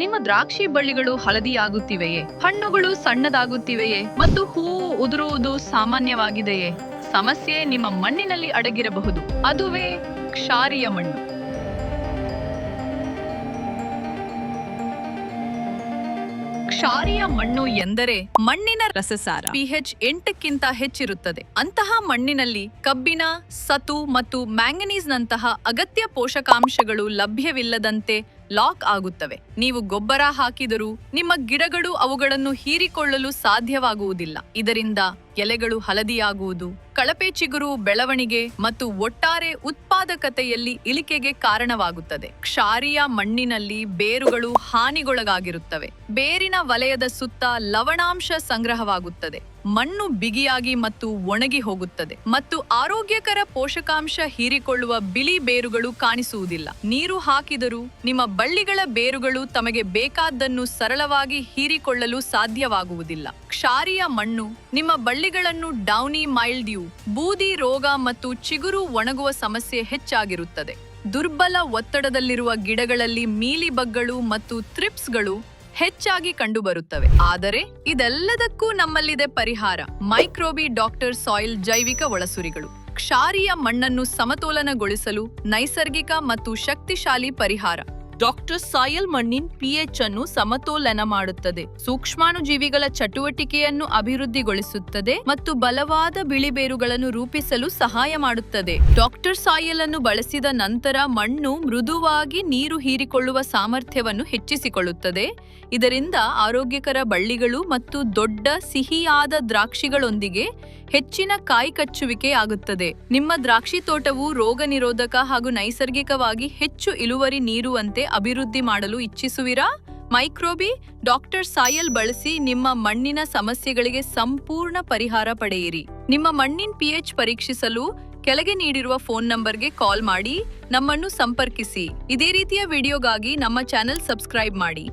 ನಿಮ್ಮ ದ್ರಾಕ್ಷಿ ಬಳ್ಳಿಗಳು ಹಳದಿಯಾಗುತ್ತಿವೆಯೇ? ಹಣ್ಣುಗಳು ಸಣ್ಣದಾಗುತ್ತಿವೆಯೇ? ಮತ್ತು ಹೂವು ಉದುರುವುದು ಸಾಮಾನ್ಯವಾಗಿದೆಯೇ? ಸಮಸ್ಯೆ ನಿಮ್ಮ ಮಣ್ಣಿನಲ್ಲಿ ಅಡಗಿರಬಹುದು. ಅದುವೇ ಕ್ಷಾರಿಯ ಮಣ್ಣು. ಕ್ಷಾರಿಯ ಮಣ್ಣು ಎಂದರೆ ಮಣ್ಣಿನ ರಸಸಾರ. ಪಿಹೆಚ್ ಎಂಟಕ್ಕಿಂತ ಹೆಚ್ಚಿರುತ್ತದೆ. ಅಂತಹ ಮಣ್ಣಿನಲ್ಲಿ ಕಬ್ಬಿಣ ಸತು ಮತ್ತು ಮ್ಯಾಂಗನೀಸ್ ನಂತಹ ಅಗತ್ಯ ಪೋಷಕಾಂಶಗಳು ಲಭ್ಯವಿಲ್ಲದಂತೆ ಲಾಕ್ ಆಗುತ್ತವೆ. ನೀವು ಗೊಬ್ಬರ ಹಾಕಿದರೂ ನಿಮ್ಮ ಗಿಡಗಳು ಅವುಗಳನ್ನು ಹೀರಿಕೊಳ್ಳಲು ಸಾಧ್ಯವಾಗುವುದಿಲ್ಲ. ಇದರಿಂದ ಎಲೆಗಳು ಹಳದಿಯಾಗುವುದು, ಕಳಪೆ ಚಿಗುರು ಬೆಳವಣಿಗೆ ಮತ್ತು ಒಟ್ಟಾರೆ ಉತ್ಪಾದಕತೆಯಲ್ಲಿ ಇಳಿಕೆಗೆ ಕಾರಣವಾಗುತ್ತದೆ. ಕ್ಷಾರಿಯ ಮಣ್ಣಿನಲ್ಲಿ ಬೇರುಗಳು ಹಾನಿಗೊಳಗಾಗಿರುತ್ತವೆ. ಬೇರಿನ ವಲಯದ ಸುತ್ತ ಲವಣಾಂಶ ಸಂಗ್ರಹವಾಗುತ್ತದೆ. ಮಣ್ಣು ಬಿಗಿಯಾಗಿ ಮತ್ತು ಒಣಗಿ ಹೋಗುತ್ತದೆ ಮತ್ತು ಆರೋಗ್ಯಕರ ಪೋಷಕಾಂಶ ಹೀರಿಕೊಳ್ಳುವ ಬಿಳಿ ಬೇರುಗಳು ಕಾಣಿಸುವುದಿಲ್ಲ. ನೀರು ಹಾಕಿದರೂ ನಿಮ್ಮ ಬಳ್ಳಿಗಳ ಬೇರುಗಳು ತಮಗೆ ಬೇಕಾದ್ದನ್ನು ಸರಳವಾಗಿ ಹೀರಿಕೊಳ್ಳಲು ಸಾಧ್ಯವಾಗುವುದಿಲ್ಲ. ಕ್ಷಾರಿಯ ಮಣ್ಣು ನಿಮ್ಮ ಬಳ್ಳಿಗಳನ್ನು ಡೌನಿ ಮೈಲ್ಡ್ಯೂ, ಬೂದಿ ರೋಗ ಮತ್ತು ಚಿಗುರು ಒಣಗುವ ಸಮಸ್ಯೆ ಹೆಚ್ಚಾಗಿರುತ್ತದೆ. ದುರ್ಬಲ ಒತ್ತಡದಲ್ಲಿರುವ ಗಿಡಗಳಲ್ಲಿ ಮೀಲಿಬಗ್ಗಳು ಮತ್ತು ಥ್ರಿಪ್ಸ್ಗಳು ಹೆಚ್ಚಾಗಿ ಕಂಡುಬರುತ್ತವೆ. ಆದರೆ ಇದೆಲ್ಲದಕ್ಕೂ ನಮ್ಮಲ್ಲಿದೆ ಪರಿಹಾರ. ಮೈಕ್ರೋಬಿ ಡಾಕ್ಟರ್ ಸಾಯಿಲ್ ಜೈವಿಕ ಒಳಸುರಿಗಳು. ಕ್ಷಾರಿಯ ಮಣ್ಣನ್ನು ಸಮತೋಲನಗೊಳಿಸಲು ನೈಸರ್ಗಿಕ ಮತ್ತು ಶಕ್ತಿಶಾಲಿ ಪರಿಹಾರ. ಡಾಕ್ಟರ್ ಸಾಯಲ್ ಮಣ್ಣಿನ ಪಿಎಚ್ ಅನ್ನು ಸಮತೋಲನ ಮಾಡುತ್ತದೆ. ಸೂಕ್ಷ್ಮಾಣುಜೀವಿಗಳ ಚಟುವಟಿಕೆಯನ್ನು ಅಭಿವೃದ್ಧಿಗೊಳಿಸುತ್ತದೆ ಮತ್ತು ಬಲವಾದ ಬಿಳಿ ಬೇರುಗಳನ್ನು ರೂಪಿಸಲು ಸಹಾಯ ಮಾಡುತ್ತದೆ. ಡಾಕ್ಟರ್ ಸಾಯಲ್ ಅನ್ನು ಬಳಸಿದ ನಂತರ ಮಣ್ಣು ಮೃದುವಾಗಿ ನೀರು ಹೀರಿಕೊಳ್ಳುವ ಸಾಮರ್ಥ್ಯವನ್ನು ಹೆಚ್ಚಿಸಿಕೊಳ್ಳುತ್ತದೆ. ಇದರಿಂದ ಆರೋಗ್ಯಕರ ಬಳ್ಳಿಗಳು ಮತ್ತು ದೊಡ್ಡ ಸಿಹಿಯಾದ ದ್ರಾಕ್ಷಿಗಳೊಂದಿಗೆ ಹೆಚ್ಚಿನ ಕಾಯಿ ಕಚ್ಚುವಿಕೆ ಆಗುತ್ತದೆ. ನಿಮ್ಮ ದ್ರಾಕ್ಷಿ ತೋಟವು ರೋಗ ನಿರೋಧಕ ಹಾಗೂ ನೈಸರ್ಗಿಕವಾಗಿ ಹೆಚ್ಚು ಇಳುವರಿ ನೀಡುವಂತೆ ಅಭಿವೃದ್ಧಿ ಮಾಡಲು ಇಚ್ಛಿಸುವಿರಾ? ಮೈಕ್ರೋಬಿ, ಡಾಕ್ಟರ್ ಸಾಯಲ್ ಬಳಸಿ ನಿಮ್ಮ ಮಣ್ಣಿನ ಸಮಸ್ಯೆಗಳಿಗೆ ಸಂಪೂರ್ಣ ಪರಿಹಾರ ಪಡೆಯಿರಿ. ನಿಮ್ಮ ಮಣ್ಣಿನ ಪಿಎಚ್ ಪರೀಕ್ಷಿಸಲು ಕೆಳಗೆ ನೀಡಿರುವ ಫೋನ್ ನಂಬರ್ಗೆ ಕಾಲ್ ಮಾಡಿ ನಮ್ಮನ್ನು ಸಂಪರ್ಕಿಸಿ. ಇದೇ ರೀತಿಯ ವಿಡಿಯೋಗಾಗಿ ನಮ್ಮ ಚಾನೆಲ್ ಸಬ್ಸ್ಕ್ರೈಬ್ ಮಾಡಿ.